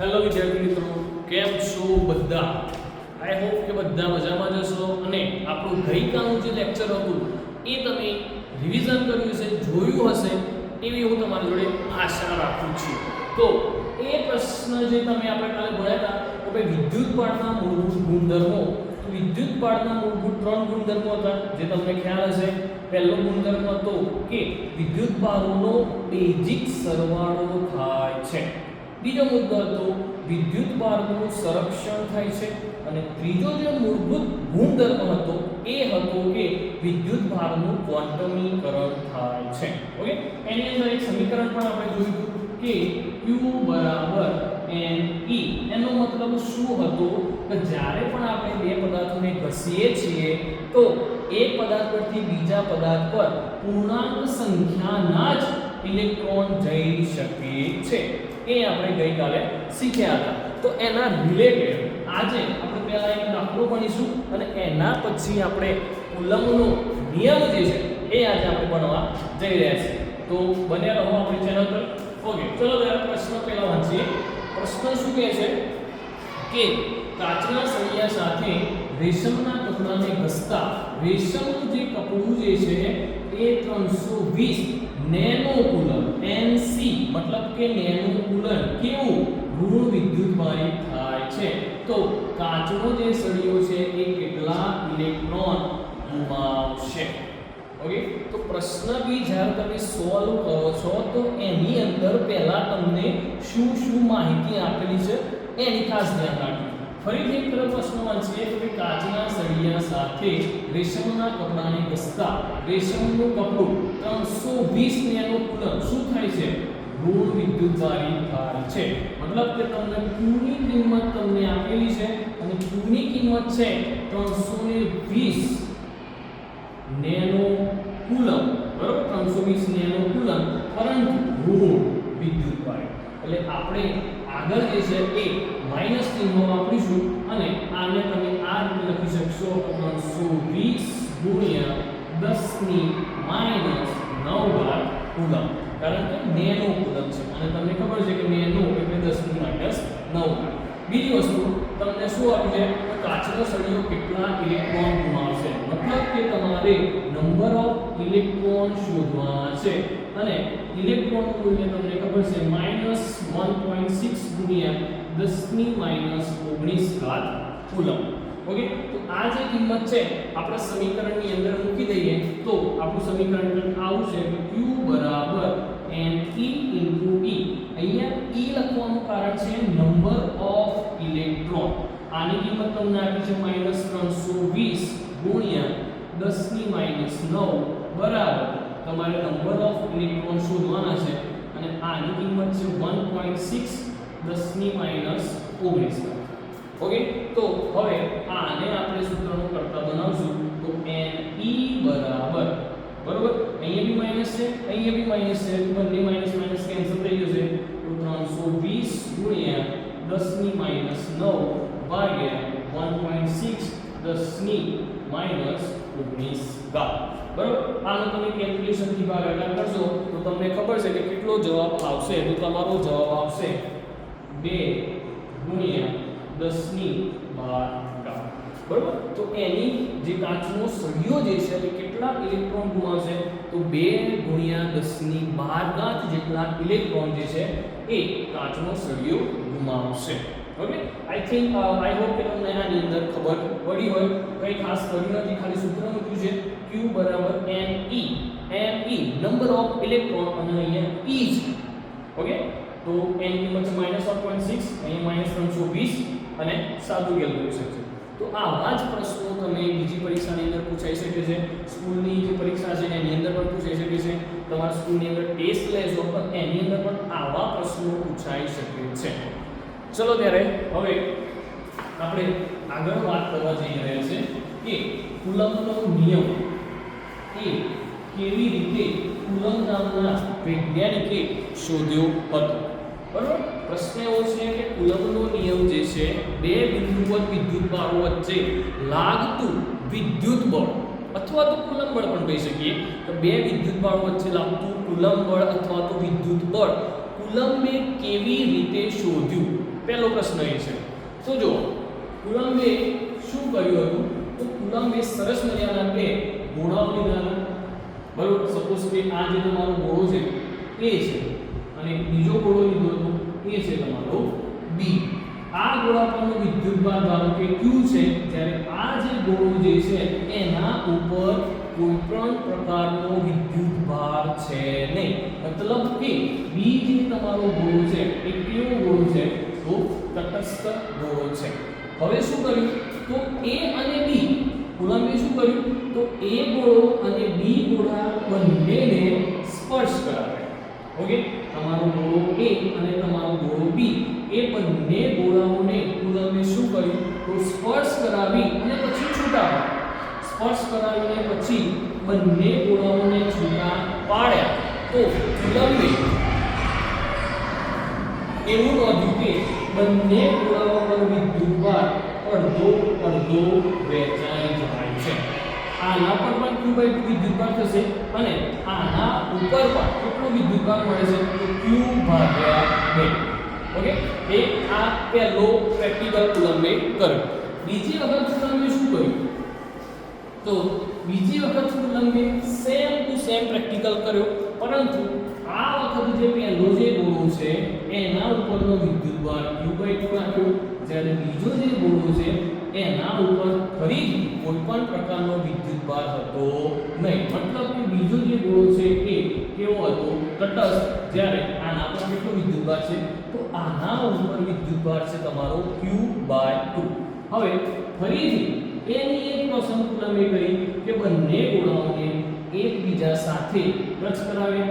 Hello વિદ્યાર્થી મિત્રો, કેમ છો બધા? આઈ હોપ કે બધા મજામાં જશો અને આપણું ગઈકાલનું જે લેક્ચર હતું, એ તમે રિવિઝન કર્યું હશે, જોયું હશે, એવી હું તમારી જોડે આશા રાખું છું. તો એ પ્રશ્ન જે તમે આપણે કાલે ભણ્યા હતા, તો ભાઈ વિદ્યુત પાઠના મૂળભૂત ગુણધર્મો. વિદ્યુત પાઠના મૂળભૂત ત્રણ ગુણધર્મો હતા, જે તમને ખ્યાલ હશે. પહેલો ગુણધર્મ હતો કે વિદ્યુત ભારોનો બેઝિક સરવાળો થાય છે. બીજો મુદ્દો હતો, વિદ્યુત ભારનું સંરક્ષણ થાય છે. અને ત્રીજો જે મૂળભૂત ગુણધર્મ હતો, એ હતો કે વિદ્યુત ભારનું ક્વોન્ટમીકરણ થાય છે. ઓકે? એની અંદર એક સમીકરણ પણ આપણે જોયું કે Q બરાબર Ne એનો મતલબ શું હતો? કે જ્યારે પણ આપણે બે પદાર્થોને ઘસીએ છીએ, તો એક પદાર્થ પરથી બીજા પદાર્થ પર પૂર્ણાંક સંખ્યાના જ ઇલેક્ટ્રોન જઈ શકે છે. એ આપણે ગઈકાલે શીખ્યા હતા. તો એના રિલેટેડ આજે આપણે પહેલા એક દાખલો ભણીશું અને એના પછી આપણે કુલમનો નિયમ જે છે એ આજે આપણે ભણવા જઈ રહ્યા છીએ. તો બન્યા રહો આપણી ચેનલ પર. ઓકે ચલો ત્યારે પ્રશ્ન પહેલા વાંચીએ. પ્રશ્ન શું કહે છે? કે કાચના સળિયા સાથે રેશમના કપડાને ઘસતા રેશમનું જે કપડું જે છે એ 320 નેનો કુલમ NC મતલબ કે નેનો કુલર કેવું? ઋણ વિદ્યુતભારી થાય છે. તો કાચનો જે સળિયો છે એ કેટલા ઇલેક્ટ્રોન ગુમાવશે? ઓકે તો પ્રશ્ન બી જ્યારે તમે સોલ્વ કરો છો, તો એની અંદર પહેલા તમને શું શું માહિતી આપેલી છે? એની ખાસ ધ્યાન રાખજો. ફરીથી એક તરફ પ્રશ્ન વાંચીએ તો કે કાચના સળિયા સાથે રેશમના કપડાને ઘસતા રેશમનું કપડું 320 નેનો કુલમ શું થાય છે? ઋણ વિદ્યુતવારી થાય છે. મતલબ કે તમને Q કિંમત તમને આપેલી છે અને Q કિંમત છે 320 નેનો કુલમ બરોબર? 320 નેનો કુલમ પરંતુ ઋણ વિદ્યુતવારી એટલે આપણે આગળ જે છે એ માઇનસ ચિહ્ન વાપરીશું અને આને તમે આ રીતે લખી શકશો 320 ગુણ્યા 10 ની માઇનસ 9 વાર કુલમ કારણ કે નેનો કુલમ છે. અને તમને ખબર છે કે નેનો એટલે 10 ની માઇનસ 9 બીજી વસ્તુ, તમને શું આપી કે કાચનો સળિયો કેટલા ઇલેક્ટ્રોન ગુમાવશે મતલબ કે તમારે નંબર ઓફ ઇલેક્ટ્રોન શોધવા છે. અને ઇલેક્ટ્રોન મૂલ્ય તમને ખબર છે -1.6 ગુણ્યા 10 માઇનસ ઓગણીસ 19 ઘાત કુલમ ઓકે? તો આ જે કિંમત છે, આપણે સમીકરણની અંદર મૂકી દઈએ તો આપણું સમીકરણ કંઈક આવું છે કે Q બરાબર Ne into E અહીંયા E લખવાનું કારણ છે નંબર ઓફ ઇલેક્ટ્રોન આની કિંમત તમને આપી છે -320 ગુણ્યા 10 ની માઇનસ 9 બરાબર. તમારે નંબર ઓફ ઇલેક્ટ્રોન શોધવાના છે અને આની કિંમત છે 1.6 10 દસની માઇનસ 19 ઓકે તો હવે આને આપણે સૂત્રનું કરતા બનાવશું. તો Ne બરાબર. બરોબર? અહીંયા બી માઇનસ છે, અહીંયા બી માઇનસ છે. બંને માઇનસ માઇનસ કેન્સલ થઈ જશે. તો 320 ગુણ્યા 10 ની માઇનસ 9 ભાગ્યા 1.6 10 દસની માઇનસ 19 ઘાત. બરોબર? આનો તમે કેલ્ક્યુલેશનથી ભાગાકાર કરશો, તો તમને ખબર છે કે કેટલો જવાબ આવશે? તો તમારો જવાબ આવશે બે ગુણ્યા 10 ની 12 ઘાત. તો એની જે કાચનો સળિયો જે છે, એ કેટલા ઇલેક્ટ્રોન ગુમાવશે? તો બે ગુણ્યા દસની બાર કાચ જેટલા ઇલેક્ટ્રોન જે છે, એ કાચનો સળિયો ગુમાવશે. Okay I think I hope કે તમને આની અંદર ખબર પડી હોય, કંઈ ખાસ કર્યું નથી, ખાલી સૂત્ર મૂક્યું છે, Q બરાબર Ne Ne number of electron અને અહીંયા E છે. ઓકે તો n ની કિંમત છે -1.6 અહીં -320 અને સાદું કેલ્ક્યુલેશન છે તો આવા જ પ્રશ્નો તમે બીજી પરીક્ષાની અંદર પૂછાઈ શકે છે. સ્કૂલની જે પરીક્ષા છે, એની અંદર પણ પૂછાઈ શકે છે. તમારા સ્કૂલની અંદર ટેસ્ટ લેશો પણ એની અંદર પણ આવા પ્રશ્નો પૂછાઈ શકે છે. ચલો ત્યારે, હવે આપણે આગળ વાત કરવા જઈ રહ્યા છે કે કુલમ્બનો નિયમ એ કેવી રીતે કુલમ નામના વૈજ્ઞાનિકે શોધ્યો હતો? બરાબર? પ્રશ્ન એવો છે કે કુલમ્બનો નિયમ જે છે બે બિંદુવત વિદ્યુત બળો વચ્ચે લાગતું વિદ્યુત બળ અથવા તો કુલમ બળ પણ કહી શકીએ. તો બે વિદ્યુત બળો વચ્ચે લાગતું કુલમ બળ અથવા તો વિદ્યુત બળ કુલમ્બે કેવી રીતે શોધ્યું? પહેલો પ્રશ્ન એ છે. તો જો કુલંબે શું કર્યું હતું? તો કુલંબે સરસ મજાના બે ગોળાઓ લીધા બરોબર? સપોઝ કે આ જે તમારો ગોળો છે, એ છે. અને બીજો ગોળો લીધો હતો, એ છે તમારો બી આ ગોળા પરનો વિદ્યુતભાર ધારો કે Q છે જ્યારે આ જે ગોળો જે છે, એના ઉપર કોઈ પણ પ્રકારનો વિદ્યુતભાર છે નહીં. મતલબ કે બી જે તમારો ગોળો છે, એ કેવો ગોળો છે? તો તટસ્થ ગોળો છે. હવે શું કર્યું? તો A અને B કુલંબે શું કર્યું? તો A ગોળો અને B ગોળા બંનેને સ્પર્શ કરાવે. ઓકે તમારો ગોળો A અને તમારો ગોળો B, એ બંને ગોળાઓને કુલંબે શું કર્યું? તો સ્પર્શ કરાવી અને પછી છૂટા સ્પર્શ કરાવીને પછી બંને ગોળાઓને છૂટા પાડ્યા. તો કુલંબે એવું નોંધ્યું કે બંને વિદ્યુતભાર અડધો અડધો વહેંચાઈ જાય છે. આના પર પણ ક્યુ બાય ટુ વિદ્યુતભાર થશે અને આના ઉપર પણ કેટલો વિદ્યુતભાર મળે છે? તો q ભાગ્યા બે. ઓકે? એ આ પહેલો પ્રેક્ટિકલ કુલંબે કર્યો. બીજી વખત કુલંબે શું કર્યું? તો બીજી વખત કુલંબે સેમ ટુ સેમ પ્રેક્ટિકલ કર્યો. પરંતુ આ વખત જે પહેલો જે ગોળો છે, એના ઉપરનો વિદ્યુતભાર q2 રાખ્યો જ્યારે બીજો જે ગોળો છે, એના ઉપર ફરીથી કોઈ પણ પ્રકારનો વિદ્યુતભાર હતો નહીં. મતલબ કે બીજો જે ગોળો છે એ કેવો હતો? તટસ્થ. જ્યારે આના પર કેટલો વિદ્યુતભાર છે? તો આના ઉપર વિદ્યુતભાર છે તમારો q બાય ટુ હવે ફરીથી એની એક અસંતુલન કરી કે બંને ગોળાઓને એકબીજા સાથે ટચ કરાવે.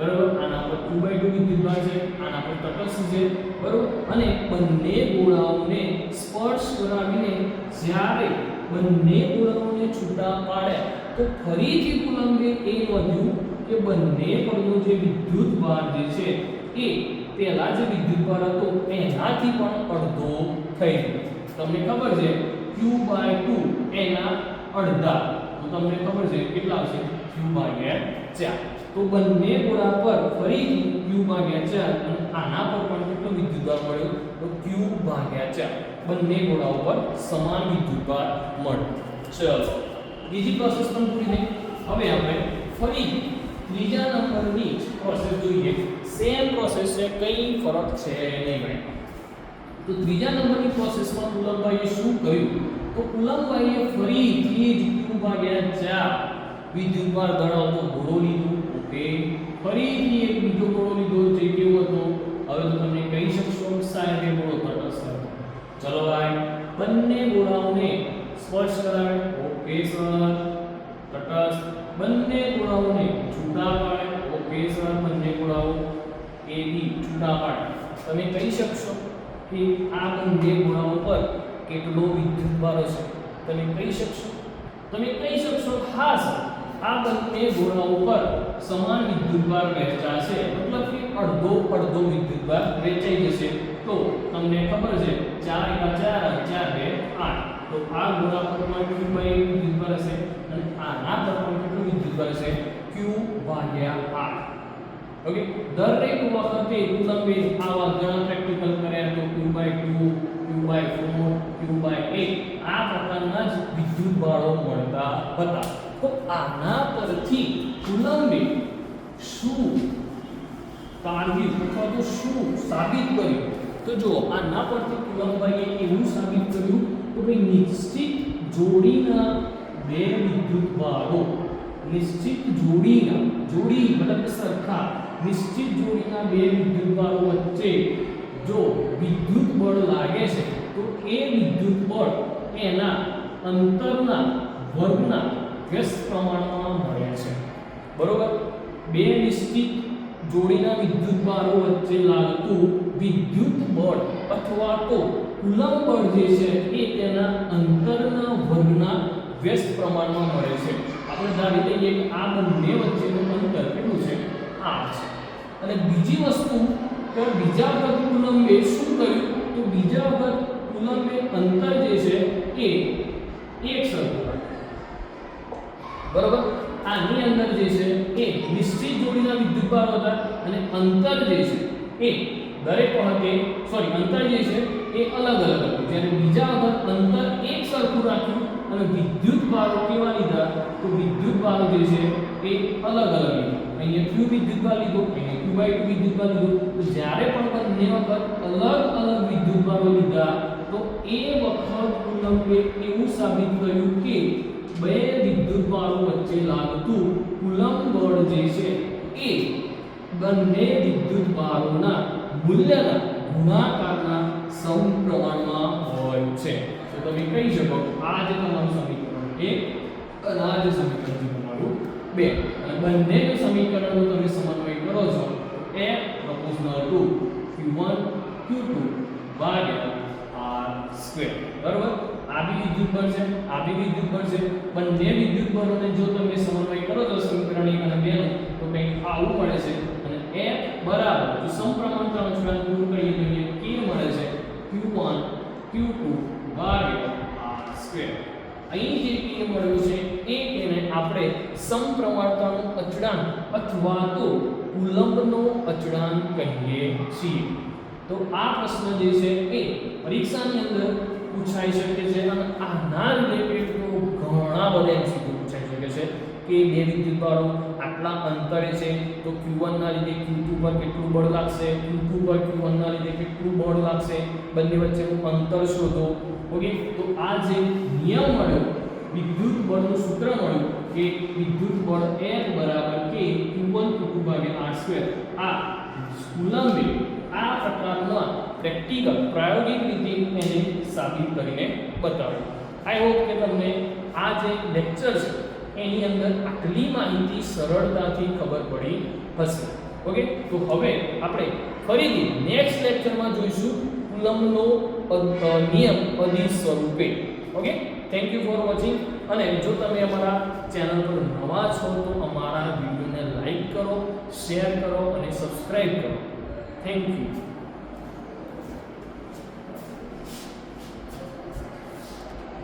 બરાબર? આના પર 2 વિદ્યુતભાર છે, આના પર તટસ્થ છે, બરાબર? અને બંને ગોળાઓને સ્પર્શ કરાવીને જ્યારે બંને ગોળાઓને છૂટા પાડ્યા તો ફરીથી કુલંબે એ નોંધ્યું કે બંને પરનો જે વિદ્યુત ભાર જે છે, એ પહેલા જે વિદ્યુતભાર હતો, એનાથી પણ અડધો થઈ ગયો. તમને ખબર છે, q 2 એના અડધા. તો તમને ખબર છે, કેટલા આવશે? Q ભાગ્યા 4 તો બંને ગોળા પર ફરીથી q ભાગ્યા 4 અને આના પર પણ કેટલો વિદ્યુતભાર મળ્યો? તો q ભાગ્યા 4 બંને ગોળા ઉપર સમાન વિદ્યુતભાર મળ્યો. ચલો, બીજી પ્રોસેસ પણ પૂરી થઈ. હવે આપણે ફરી ત્રીજા નંબરની પ્રોસેસ જોઈએ. સેમ પ્રોસેસ છે, કંઈ ફરક છે નહીં ભાઈ. તો ત્રીજા નંબરની પ્રોસેસમાં કુલમભાઈએ શું કર્યું? તો કુલમભાઈએ ફરીથી જ q ભાગ્યા 4 વિદ્યુતભાર ધરાવતો ઘોડો લીધો. ઓકે. ફરીથી એક બીજો ઘોડો લીધો જે કેવો હતો? હવે તો તમે કહી શકશો સાહેબ એ ઘોડો તટસ્થ ચલો ભાઈ, બંને ઘોડાઓને સ્પર્શ કરાવે ઓકે, સર. તટસ્થ. બંને ઘોડાઓને છૂટા પાડે. Okay, sir. બંને ઘોડાઓ એ બી છૂટા પાડે. તમે કહી શકશો કે આ બંને ઘોડાઓ પર કેટલો વિદ્યુતભાર હશે? તમે કહી શકશો? તમે કહી શકશો હા, સર. આ બંને ગોળાઓ પર સમાન વિદ્યુતભાર વહેંચાશે મતલબ કે અડધો અડધો વિદ્યુતભાર વહેંચાઈ જશે તો તમને ખબર છે 4 એકા 4 અને 4 બે 8 તો આ ગોળા પર પણ કેટલું ભાઈ વિદ્યુતભાર હશે અને આના પર પણ કેટલું વિદ્યુતભાર હશે q ભાગ્યા 8 ઓકે દરેક વખતે કુલંબે આવા ઘણા પ્રેક્ટિકલ કર્યા તો q 2 q 4 q 8 આ પ્રકારના જ વિદ્યુત બાળો મળતા હતા તો આના પરથી કુલંબે શું? કાઢ્યું અથવા તો શું સાબિત કર્યું? તો જો આના પરથી કુલંબાઈએ એવું સાબિત કર્યું તો ભાઈ નિશ્ચિત જોડીના બે વિદ્યુત બાળો નિશ્ચિત જોડીના, જોડી મતલબ સરખા, નિશ્ચિત જોડીના બે વિદ્યુત બાળો વચ્ચે જો વિદ્યુત બળ લાગે છે, તો એ વિદ્યુત બળ એના અંતરના વર્ગના વ્યસ્ત પ્રમાણમાં મળે છે. બરોબર? બે નિશ્ચિત જોડીના વિદ્યુત ભારો વચ્ચે લાગતું વિદ્યુત બળ અથવા તો કુલમ બળ જે છે એ તેના અંતરના વર્ગના વ્યસ્ત પ્રમાણમાં મળે છે. આપણે ધારી લઈએ કે આ બંને વચ્ચેનું અંતર કેટલું છે? આ છે. અને બીજી વસ્તુ, કે બીજા વખત કુલંબે શું કર્યું? તો બીજા વખત કુલંબે અંતર જે છે એ એક સરખું. બરોબર? આની અંદર જે છે, એ નિશ્ચિત જોડીના વિદ્યુતભારો હતા અને અંતર જે છે, એ દરેક વખતે સોરી અંતર જે છે, એ અલગ અલગ હતું. જ્યારે બીજા વખત અંતર એક સરખું રાખ્યું અને વિદ્યુત ભારો કેવા લીધા, તો વિદ્યુત ભારો જે છે, એ અલગ અલગ લીધા. અહીંયા ક્યુ વિદ્યુત ભાર લીધો, અહીંયા ક્યુ બાય ટુ વિદ્યુત ભાર લીધો. તો જ્યારે પણ બંને વખત અલગ અલગ વિદ્યુત ભારો લીધા, તો એ વખત કુલંબે એવું સાબિત કર્યું કે બે વિદ્યુત ભારો વચ્ચે લાગતું કુલંબ બળ જે છે એ બંને વિદ્યુત ભારોના મૂલ્યના ગુણાકારના સમપ્રમાણમાં હોય છે. તો તમે કહી શકો, આ જે તમારું સમીકરણ એક અને આ જે સમીકરણ છે તમારું બે. અને બંને સમીકરણનો તમે સમન્વય કરો છો, એ પ્રપોઝનલ ટુ q1 q2 ભાગ્યા r સ્ક્વેર બરાબર? આ બી વિદ્યુત બળ છે આ બી વિદ્યુત બળ છે બંને વિદ્યુત બળોને જો તમે સમન્વય કરો છો, સમીકરણ 1 અને 2 નું, તો કંઈક આવું મળે છે. અને F બરાબર, જો સમપ્રમાણતા અચળાંક દૂર કરીએ તો અહીંયા K મળે છે q1 q2 ભાગ્યા r સ્ક્વેર અહીં જે K મળ્યું છે, એ K આપણે સમપ્રમાણતાનું અચળાંક અથવા તો કુલંબનો અચળાંક કહીએ છીએ. તો આ પ્રશ્ન જે છે એ પરીક્ષાની અંદર પૂછાઈ શકે છે અને આના રિલેટેડ તો ઘણા બધા એમસીક્યુ પૂછાઈ શકે છે કે બે વિદ્યુતભારો આટલા અંતરે છે તો Q1 ના લીધે Q2 પર કેટલું બળ લાગશે? Q2 પર Q1 ના લીધે કેટલું બળ લાગશે? બંને વચ્ચેનું અંતર શોધો. ઓકે? તો આ જે નિયમ મળ્યો, વિદ્યુત બળનું સૂત્ર મળ્યું કે વિદ્યુત બળ F બરાબર K Q1 Q2 ભાગ્યા R2 આ કુલંબે આ પ્રકારના પ્રેક્ટિકલ પ્રાયોગિક રીતે એને સાબિત કરીને બતાવ્યું. આઈ હોપ કે તમને આ જે લેક્ચર છે એની અંદર આટલી માહિતી સરળતાથી ખબર પડી હશે. ઓકે તો હવે આપણે ફરીથી નેક્સ્ટ લેક્ચરમાં જોઈશું અ, નિયમ અધિ સ્વરૂપે okay thank you for watching અને જો તમે અમારા ચેનલ પર નવા છો તો અમારા વિડીયોને લાઈક કરો શેર કરો અને સબસ્ક્રાઈબ કરો. Thank you